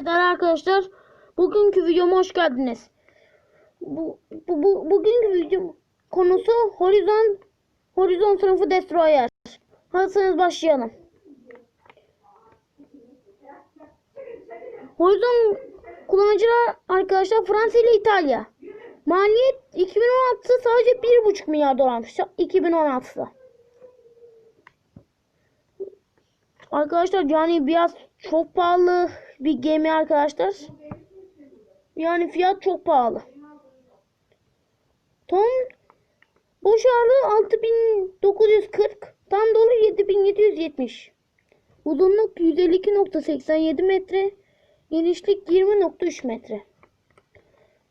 Evet arkadaşlar. Bugünkü videoma hoş geldiniz. Bu, bu, bu bugünkü videom konusu Horizon Horizon sınıfı Destroyer. Hazırsanız başlayalım. Horizon kullanıcılar arkadaşlar Fransa ile İtalya. Maliyet 2016'da sadece 1,5 milyar dolarmış. 2016'da. Arkadaşlar yani biraz çok pahalı bir gemi arkadaşlar. Yani fiyat çok pahalı. Ton boş ağırlığı 6940. Tam dolu 7770. Uzunluk 152.87 metre. Genişlik 20.3 metre.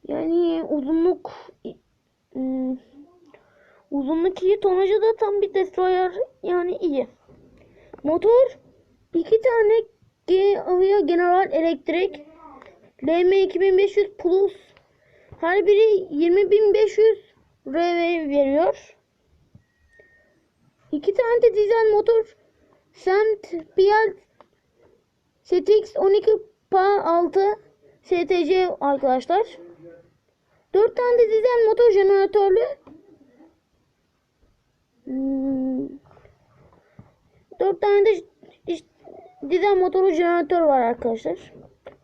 Yani uzunluk hmm, uzunluk iyi. Tonajı da tam bir destroyer yani iyi. Motor iki tane G Avia General Electric LM 2500 Plus her biri 20500 RV veriyor. İki tane de dizel motor Semt BL STX 12 PA 6 STC arkadaşlar. Dört tane de dizel motor jeneratörlü. Hmm. Dört tane de işte dizel motorlu jeneratör var arkadaşlar.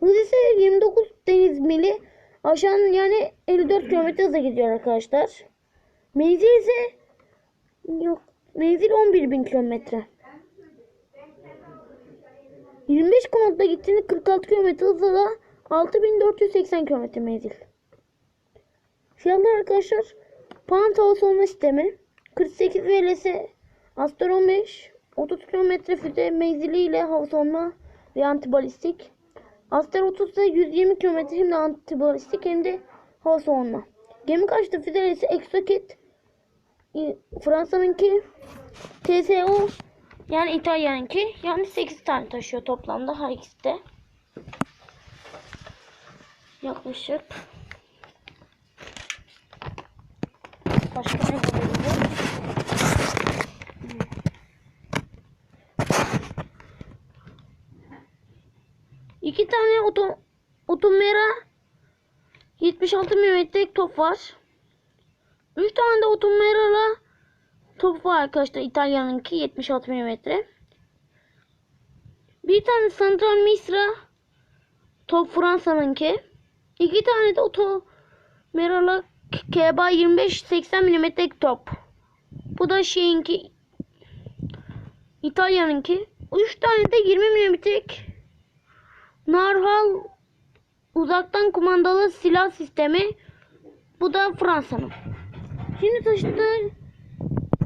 Hız ise 29 deniz mili. Aşağı yani 54 km hıza gidiyor arkadaşlar. Menzil ise yok. Menzil 11.000 kilometre. 25 komutla gittiğinde 46 km hızla da 6480 km menzil. Fiyatlar arkadaşlar Pant hava savunma sistemi 48 VLS 15 30 km füze menziliyle hava savunma ve antibalistik. Aster 30 ise 120 km hem de antibalistik hem de hava savunma. Gemi karşıtı füzeleri Exocet Fransa'nınki TSO yani İtalya'nınki yani 8 tane taşıyor toplamda her ikisi de. Yaklaşık Başka ne? İki tane oto, Otomera 76 mm top var. Üç tane de Otomera'la top var arkadaşlar. İtalya'nınki 76 mm. Bir tane Central Misra top Fransa'nınki. İki tane de Otomera'la Keba 25-80 mm top. Bu da şeyinki İtalya'nınki. Üç tane de 20 mm Narhal uzaktan kumandalı silah sistemi. Bu da Fransa'nın. Şimdi taşıdığı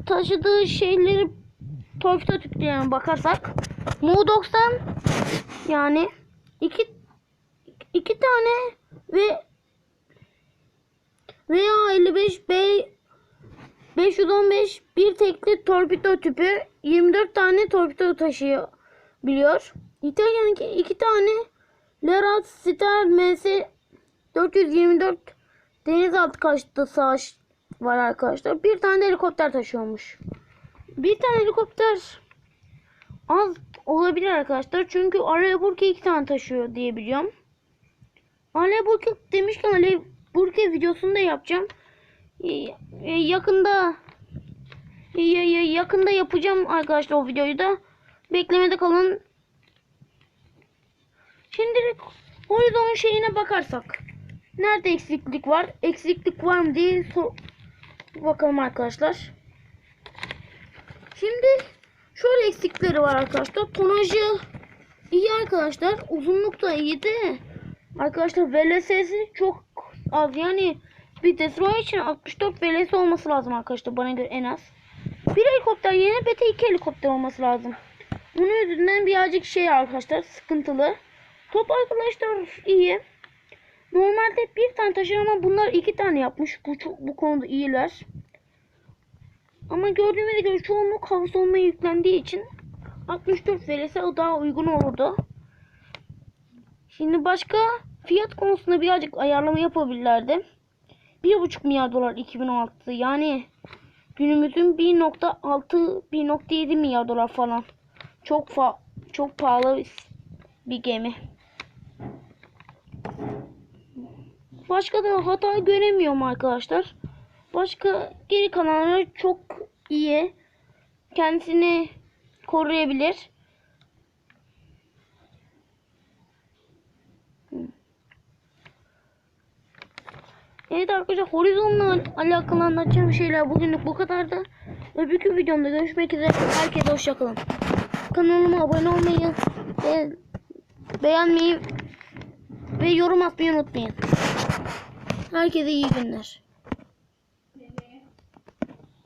taşıdığı şeyleri torpido tüplerine bakarsak Mu 90 yani iki iki tane ve veya 55 B 515 bir tekli torpido tüpü 24 tane torpido taşıyor biliyor. İtalya'nınki iki tane Lerat Star MS 424 denizaltı kaçtı savaş var arkadaşlar. Bir tane helikopter taşıyormuş. Bir tane helikopter az olabilir arkadaşlar. Çünkü Araya Burke iki tane taşıyor diye biliyorum. Araya Burke demişken Araya Burke videosunu da yapacağım. Yakında yakında yapacağım arkadaşlar o videoyu da. Beklemede kalın. Şimdilik Horizon şeyine bakarsak. Nerede eksiklik var? Eksiklik var mı diye sor bakalım arkadaşlar. Şimdi şöyle eksikleri var arkadaşlar. Tonajı iyi arkadaşlar. Uzunluk da iyi de arkadaşlar VLS'si çok az. Yani bir Destroyer için 64 VLS olması lazım arkadaşlar bana göre en az. Bir helikopter yerine BT2 helikopter olması lazım. Bunun yüzünden birazcık şey arkadaşlar sıkıntılı. Top arkadaşlar iyi. Normalde bir tane taşır ama bunlar iki tane yapmış. Bu, bu konuda iyiler. Ama gördüğüme göre çoğunluk hava savunmaya yüklendiği için 64 verirse o daha uygun olurdu. Şimdi başka fiyat konusunda birazcık ayarlama yapabilirlerdi. 1,5 milyar dolar 2016 yani günümüzün 1.6 1.7 milyar dolar falan. Çok fa çok pahalı bir gemi. Başka da hata göremiyorum arkadaşlar. Başka geri kalanları çok iyi. Kendisini koruyabilir. Evet arkadaşlar Horizon'la alakalı anlatacağım şeyler bugünlük bu kadardı. Öbürkü videomda görüşmek üzere. Herkese hoşçakalın. Kanalıma abone olmayı ve beğenmeyi ve yorum atmayı unutmayın. Herkese iyi günler.